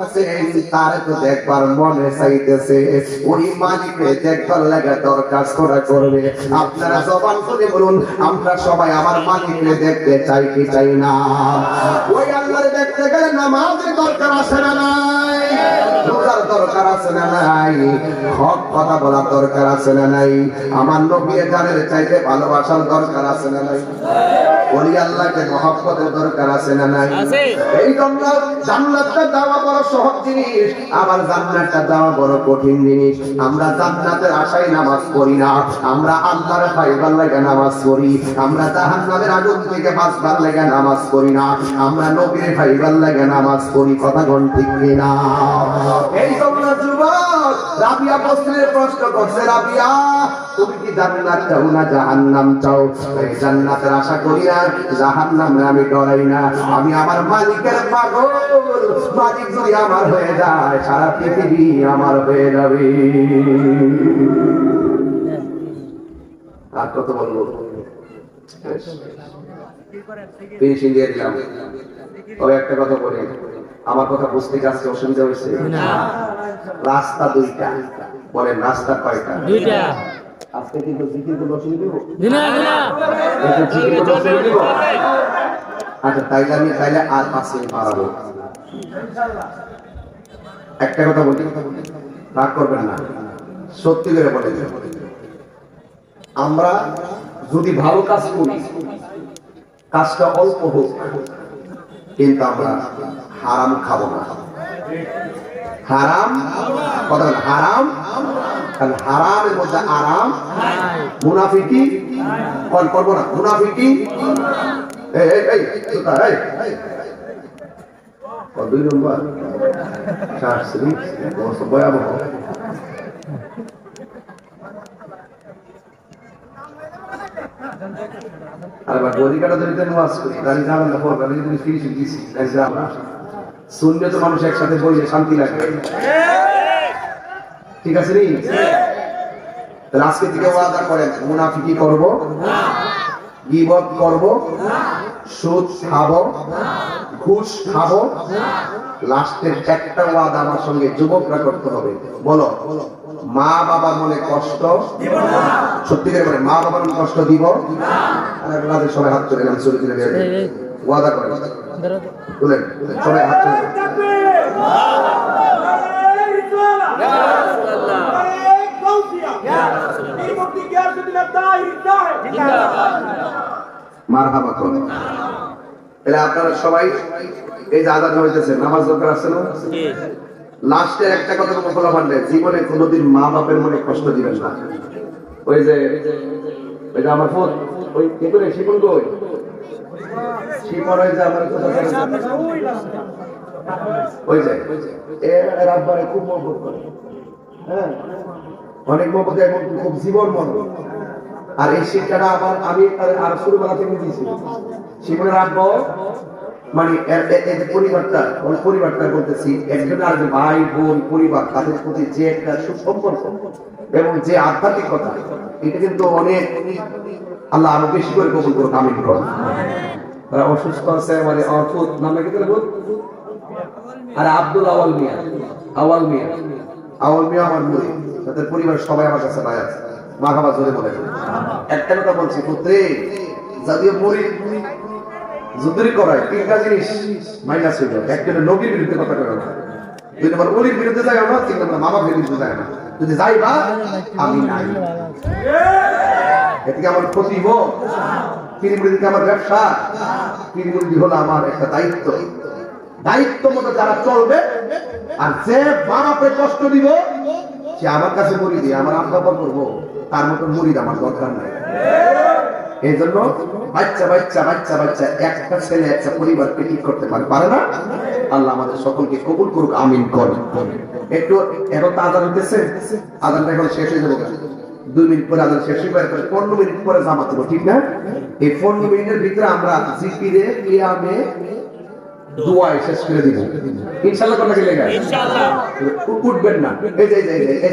তার দেখবার মনে চাইতেছে। ওই মালিককে দেখবার লাগা দরকার করা করবে। আপনারা জবান করে বলুন আমরা সবাই আমার মালিককে দেখতে চাই কি চাই না? ওই আল্লাহর দেখতে গেলে নামাজের দরকার আছে না নাই? রোজার দরকার আছে না নাই? হক কথা বলার দরকার আছে না নাই? আমার নবী জানের চাইতে ভালোবাসার দরকার আছে না নাই? ওলি আল্লাহকে মহব্বতের দরকার আছে না নাই? এই জন্য জান্নাতটা দেওয়া বড় সহজ জিনিস। আবার জান্নাতটা দেওয়া বড় কঠিন জিনিস। আমরা জান্নাতের আশায় নামাজ পড়ি না। আমরা আল্লাহর পাইবার লাগে নামাজ পড়ি। আমরা জাহান্নামের আগুন থেকে বাঁচবার লাগে নামাজ পড়ি না। আমরা নবীর পাইবার লাগে নামাজ পড়ি। কথা গণ ঠিক কিনা? এই যুবক রাবিয়া বস্ত্রের প্রশ্ন করছে, রাবিয়া, তুমি কি জান্নাত চাও না জাহান্নাম চাও? এই জান্নাতের আশা করি না, জাহান্নামে আমি ডরাই না। আমি আমার মালিকের পাগল, মালিক যদি আমার হয়ে যায়, সারা পৃথিবী আমার হয়ে যাবে। আর কত বলব? দিয়ে দিলাম। তবে একটা কথা বলি। আমার কথা বুঝতে কাছে অসুবিধা হয়েছে? রাস্তা দুইটা। বলেন রাস্তা কয়টা? দুইটা। আজকে জিকিরগুলো আচ্ছা তাইলে আমি তাইলে আর পাঁচ মিনিট একটা কথা বলি। রাগ করবেন না। সত্যি করে বলে আমরা যদি ভালো কাজ করি কাজটা অল্প হোক। কিন্তু আমরা হারাম খাব না। হারাম? কথা হারাম? হারামের মধ্যে আরাম, মুনাফিকি কল করব না, মুনাফিকি দুই নম্বর। ভয়াবহ। আর বা গরিকাটা যদি তেন ওয়াজ করি। গাড়ি যাবেন না পড়বে আমি যদি ফিনিশিং দিছি গাড়ি যাব না। শুনলে তো মানুষ একসাথে বইলে শান্তি লাগে। ঠিক আছে নি? তাহলে আজকে থেকে ওয়াদা করেন, মুনাফিকি করব, গিবত করব, সুদ খাব, ঘুষ খাব। লাস্টের একটা ওয়াদা আমার সঙ্গে যুবকরা করতে হবে। বলো বলো। মা বাবার মনে কষ্ট? সত্যি করে বলে মা বাবার মনে কষ্ট দিব? আর সবাই হাত চলে চলে বের ওয়াদা করেন। তুলেন সবাই হাত তাহলে আপনারা সবাই এই যে আজাদ হইতেছে নামাজ দরকার আছে না? লাস্টে একটা কথা বলা পারলে জীবনে কোনোদিন মা বাপের মনে কষ্ট দিবেন না। ওই যে ওই যে আমার ফোন, ওই কি করে কই? হ্যাঁ অনেক খুব জীবন আর এই শিক্ষাটা আবার আমি আর শুরু ছোটবেলা থেকে দিয়েছি। শিবনের আব্বা মানে পরিবারটা, ওই পরিবারটা বলতেছি একজন ভাই, বোন, পরিবার, তাদের প্রতি যে একটা সুসম্পর্ক এবং যে আধ্যাত্মিকতা, এটা কিন্তু অনেক আল্লাহ আরও বেশি করে কবুল করুক, আমিন করুন তারা অসুস্থ আছে মানে নামে কি আর আব্দুল আওয়াল মিয়া আওয়াল মিয়া আওয়াল মিয়া আমার মুড়ি তাদের পরিবার সবাই আমার কাছে ভাই আছে। মা জোরে বলে একটা কথা বলছি, পুত্রে যদিও মুড়ি করায় তিনটা জিনিস মাইনাস হইল। একজনের নবীর বিরুদ্ধে কথা না। দুই নম্বর বিরুদ্ধে যায় না, তিন নম্বর বিরুদ্ধে যায় না। যদি যাই বা, আমি নাই। আমার ক্ষতি আমার ব্যবসা। হলো আমার একটা দায়িত্ব। দায়িত্ব মতো যারা চলবে, আর যে বাবাকে কষ্ট দিব, সে আমার কাছে দিয়ে আমার আব্বা করব। তার মতো মুড়িদ আমার দরকার নাই। এই জন্য বাচ্চা বাচ্চা বাচ্চা বাচ্চা একটা ছেলে একটা পরিবারকে ঠিক করতে পারে পারে না? আল্লাহ আমাদের সকলকে কবুল করুক আমিন একটু এখন তো আদান আদানটা এখন শেষ হয়ে যাবে দুই মিনিট পরে আদান শেষ হয়ে পনেরো মিনিট পরে জামাত দেবো ঠিক না? এই পনেরো মিনিটের ভিতরে আমরা জিকিরে দোয়ায় শেষ করে দিব। ইনশাল্লাহ কথা ইনশাআল্লাহ। উঠবেন না। যে, এই যে।